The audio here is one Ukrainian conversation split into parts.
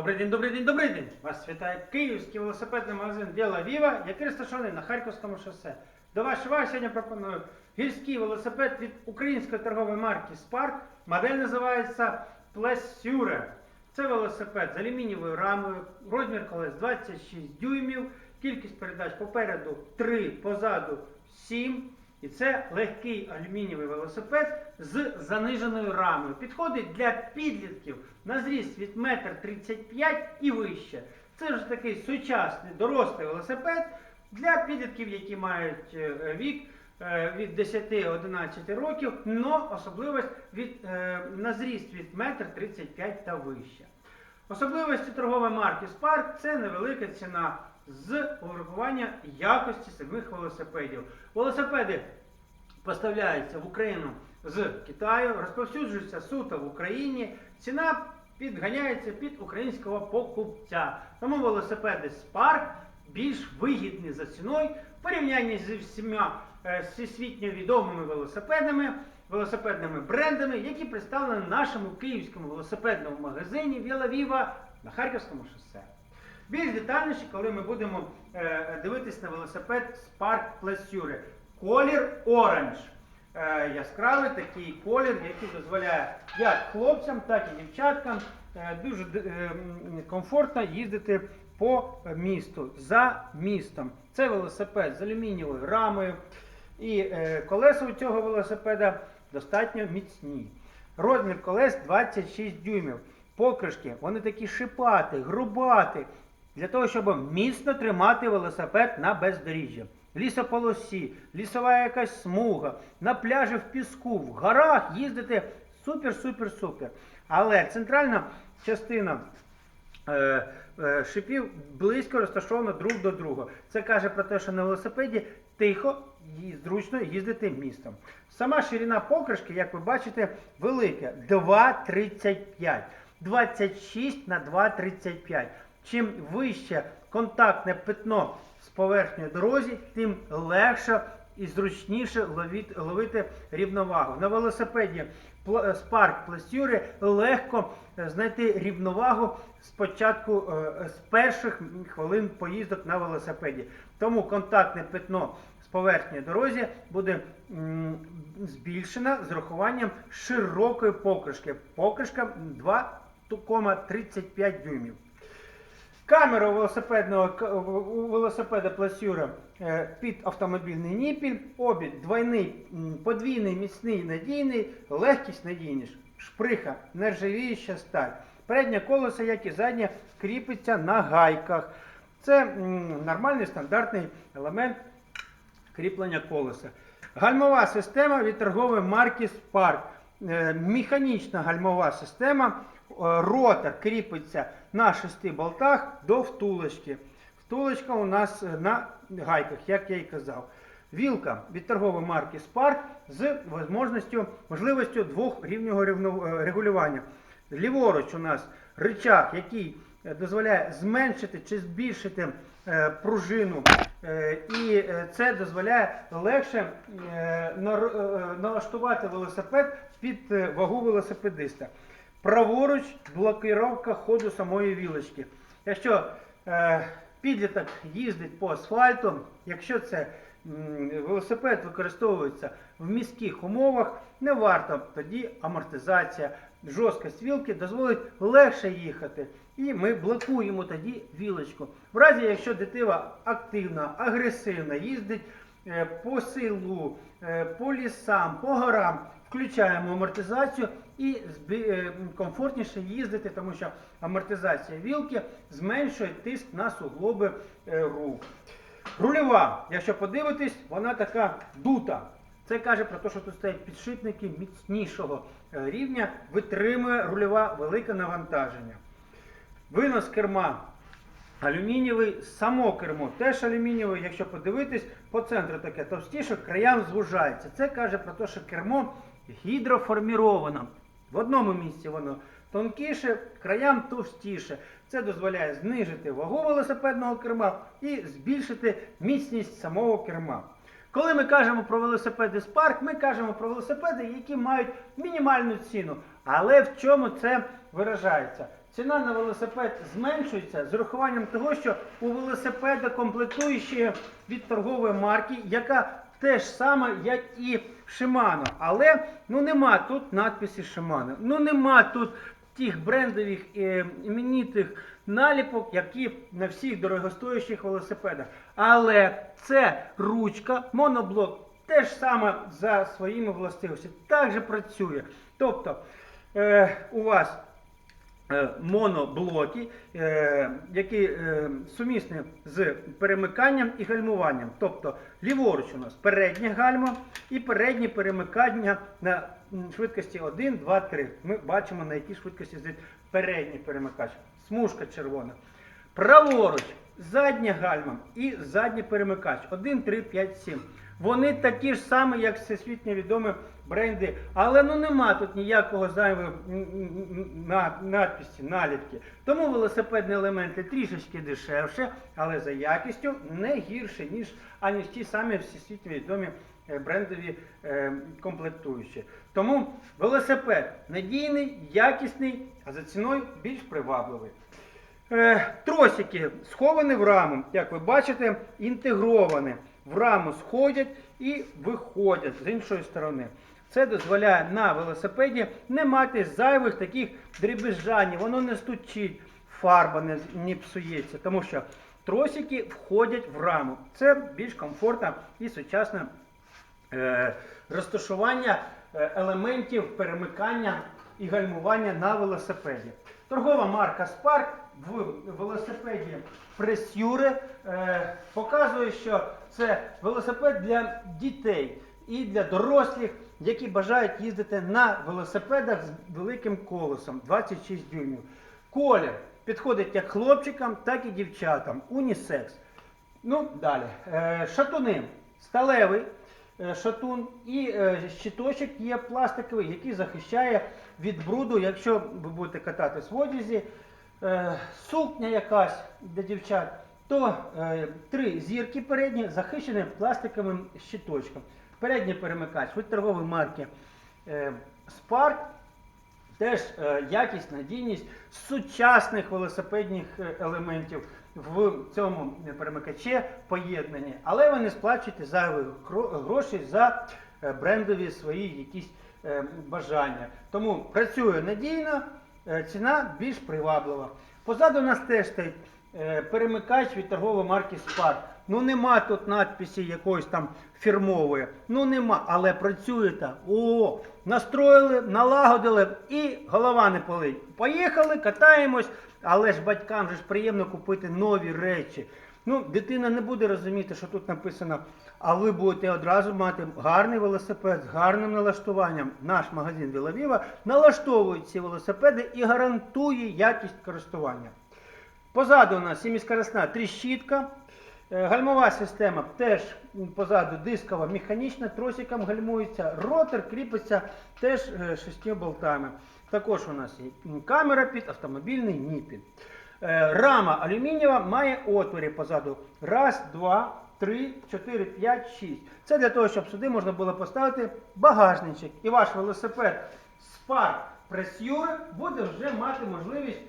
Добрий день, добрий день, добрий день! Вас вітає київський велосипедний магазин Біла Віва, який розташований на Харківському шосе. До вашої уваги сьогодні пропоную гірський велосипед від української торгової марки Spark. Модель називається Plessure. Це велосипед з алюмінієвою рамою, розмір колес 26 дюймів, кількість передач попереду 3, позаду 7. І це легкий алюмінієвий велосипед з заниженою рамою. Підходить для підлітків на зріст від 1,35 м і вище. Це вже такий сучасний дорослий велосипед для підлітків, які мають е, вік е, від 10-11 років, но особливість від, е, на зріст від 1,35 м та вище. Особливості торгової марки Spark це невелика ціна з урахування якості самих велосипедів. Велосипеди поставляються в Україну з Китаю, розповсюджуються суто в Україні. Ціна підганяється під українського покупця. Тому велосипеди Spark більш вигідні за ціною в порівнянні зі всіма е, всесвітньо відомими велосипедами, велосипедними брендами, які представлені в нашому київському велосипедному магазині Віла Віва на Харківському шосе. Більш детальніше, коли ми будемо е, дивитись на велосипед Spark Plessure. Колір оранж. Е, яскравий такий колір, який дозволяє як хлопцям, так і дівчаткам е, дуже е, комфортно їздити по місту за містом. Це велосипед з алюмінієвою рамою. І е, колеса у цього велосипеда достатньо міцні. Розмір колес 26 дюймів. Покришки, вони такі шипаті, грубаті, для того, щоб міцно тримати велосипед на бездоріжжі. Лісополосі, лісова якась смуга, на пляжі в піску, в горах їздити супер-супер-супер. Але центральна частина е, е, шипів близько розташовано друг до друга. Це каже про те, що на велосипеді тихо і зручно їздити містом. Сама ширина покришки, як ви бачите, велика 2,35. 26 на 2,35. Чим вище контактне питно з поверхнею дорозі, тим легше і зручніше ловити рівновагу. На велосипеді Пл- Spark Plessure легко е, знайти рівновагу спочатку е, з перших хвилин поїздок на велосипеді. Тому контактне питно з поверхнею дорозі буде збільшено з урахуванням широкої покришки. Покришка 2,35 дюймів. Камера велосипедного велосипеда Plessure е, під автомобільний ніпіль, обід двойний, подвійний, міцний, надійний, легкість надійність, шприха, нержавіюча сталь. Переднє колесо, як і заднє, кріпиться на гайках. Це нормальний стандартний елемент кріплення колеса. Гальмова система від торгової марки Spark. Е, Механічна гальмова система. Е, Ротор кріпиться на шести болтах до втулочки. Втулочка у нас на гайках, як я і казав. Вілка від торгової марки Spark з можливістю, можливістю двохрівнього рівно- е, регулювання. Ліворуч у нас рычаг, який е, дозволяє зменшити чи збільшити е, пружину. І це дозволяє легше налаштувати велосипед під вагу велосипедиста. Праворуч блокировка ходу самої вілочки. Якщо е, підліток їздить по асфальту, якщо це м, велосипед використовується в міських умовах, не варто тоді амортизація, жорсткость вілки дозволить легше їхати. І ми блокуємо тоді вілочку. В разі, якщо дитина активна, агресивна, їздить е, по селу, е, по лісам, по горам, включаємо амортизацію і е, комфортніше їздити, тому що амортизація вілки зменшує тиск на суглоби е, рук. Рульова, якщо подивитись, вона така дута. Це каже про те, що тут стоять підшипники міцнішого е, рівня, витримує рульова велике навантаження. Винос керма алюмінієвий, само кермо теж алюмінієве. Якщо подивитись, по центру таке товстіше, краям звужається. Це каже про те, що кермо гідроформіровано. В одному місці воно тонкіше, краям товстіше. Це дозволяє знижити вагу велосипедного керма і збільшити міцність самого керма. Коли ми кажемо про велосипеди Spark, ми кажемо про велосипеди, які мають мінімальну ціну. Але в чому це виражається? ціна на велосипед зменшується з урахуванням того, що у велосипеда комплектуючі від торгової марки, яка теж сама, як і Shimano. Але ну нема тут надписі Shimano. Ну нема тут тих брендових е, іменитих наліпок, які на всіх дорогостоящих велосипедах. Але це ручка, моноблок те ж саме за своїми властивостями. Так же працює. Тобто е, у вас моноблоки, е, які е, сумісні з перемиканням і гальмуванням. Тобто ліворуч у нас переднє гальмо і переднє перемикання на швидкості 1, 2, 3. Ми бачимо на якій швидкості здесь передній перемикач. Смужка червона. Праворуч, заднє гальмо і задній перемикач. 1, 3, 5, 7. Вони такі ж самі, як всесвітньо відомі бренди. Але ну нема тут ніякого на, надписі, наліпки. Тому велосипедні елементи трішечки дешевше, але за якістю не гірше, ніж аніж ті самі всесвітньо відомі е, брендові е, комплектуючі. Тому велосипед надійний, якісний, а за ціною більш привабливий. Е, Тросики сховані в раму, як ви бачите, інтегровані. В раму сходять і виходять з іншої сторони. Це дозволяє на велосипеді не мати зайвих таких дребезжань, воно не стучить, фарба не, не псується, тому що тросики входять в раму. Це більш комфортно і сучасне е, розташування е, елементів перемикання і гальмування на велосипеді. Торгова марка Spark в велосипеді Pressure е, показує, що це велосипед для дітей і для дорослих, які бажають їздити на велосипедах з великим колесом 26 дюймів. Колір підходить як хлопчикам, так і дівчатам. Унісекс. Ну, далі. Е, шатуни. Сталевий е, шатун і е, щиточок є пластиковий, який захищає від бруду, якщо ви будете кататись в одязі. Сукня якась для дівчат, то три зірки передні захищені пластиковим щиточком. Передній перемикач від торгової марки е, Spark. Теж е, якість, надійність сучасних велосипедних е, елементів в цьому перемикачі поєднані. Але ви не сплачуєте зайвих кро- грошей за е, брендові свої якісь е, бажання. Тому працює надійно, е, ціна більш приваблива. Позаду нас теж стоїть е, перемикач від торгової марки Spark. Ну нема тут надписі якоїсь там фірмової. Ну нема, але працює та. О, настроїли, налагодили і голова не болить. Поїхали, катаємось, але ж батькам же ж приємно купити нові речі. Ну, дитина не буде розуміти, що тут написано, а ви будете одразу мати гарний велосипед з гарним налаштуванням. Наш магазин Вілавіва налаштовує ці велосипеди і гарантує якість користування. Позаду у нас семискоростна тріщітка. Е, Гальмова система теж позаду дискова, механічна, тросиком гальмується. Ротор кріпиться теж е, шістьма болтами. Також у нас є камера під автомобільний ніпіль. Е, Рама алюмінієва має отвори позаду. Раз, два, три, чотири, п'ять, шість. Це для того, щоб сюди можна було поставити багажничок. І ваш велосипед Spark Pressure буде вже мати можливість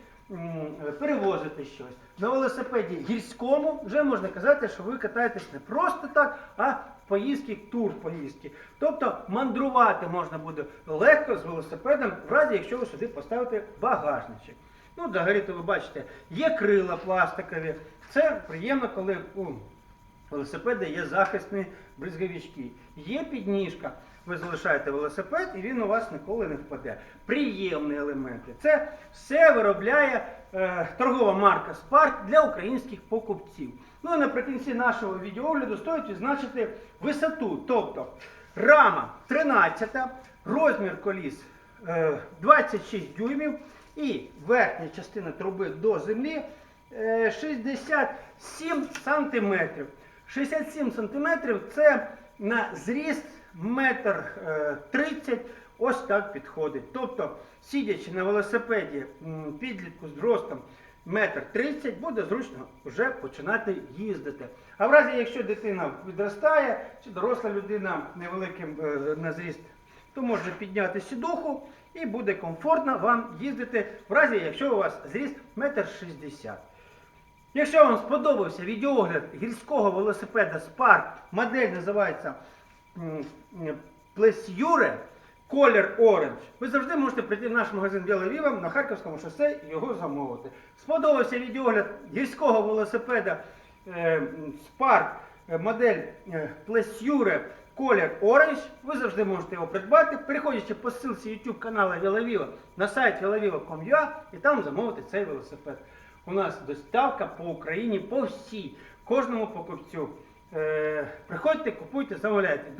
перевозити щось. На велосипеді гірському вже можна казати, що ви катаєтесь не просто так, а поїздки, тур поїздки. Тобто мандрувати можна буде легко з велосипедом, в разі якщо ви сюди поставите багажничок. Ну, взагалі, то ви бачите, є крила пластикові. Це приємно, коли у велосипеда є захисні бризговички. Є підніжка. Ви залишаєте велосипед і він у вас ніколи не впаде. Приємні елементи. Це все виробляє е, торгова марка Spark для українських покупців. Ну і наприкінці нашого відеогляду стоїть відзначити висоту. Тобто рама 13, розмір коліс е, 26 дюймів і верхня частина труби до землі е, 67 сантиметрів. 67 сантиметрів це на зріст метр е, 30, ось так підходить. Тобто, сидячи на велосипеді підлітку з зростом метр 30, буде зручно вже починати їздити. А в разі, якщо дитина відростає, чи доросла людина невеликим е, на зріст, то може підняти сідуху і буде комфортно вам їздити в разі, якщо у вас зріст 1,60 м. Якщо вам сподобався відеогляд гірського велосипеда Spark, модель називається м, колір Orange, ви завжди можете прийти в наш магазин Біла Віва на Харківському шосе і його замовити. Сподобався відеогляд гірського велосипеда е, Spark, е, модель е, Plesiure, колір Orange, ви завжди можете його придбати, переходячи по ссылці YouTube каналу Вілавіва на сайт vilaviva.com.ua і там замовити цей велосипед. У нас доставка по Україні по всій, кожному покупцю. Е, приходьте, купуйте, замовляйте.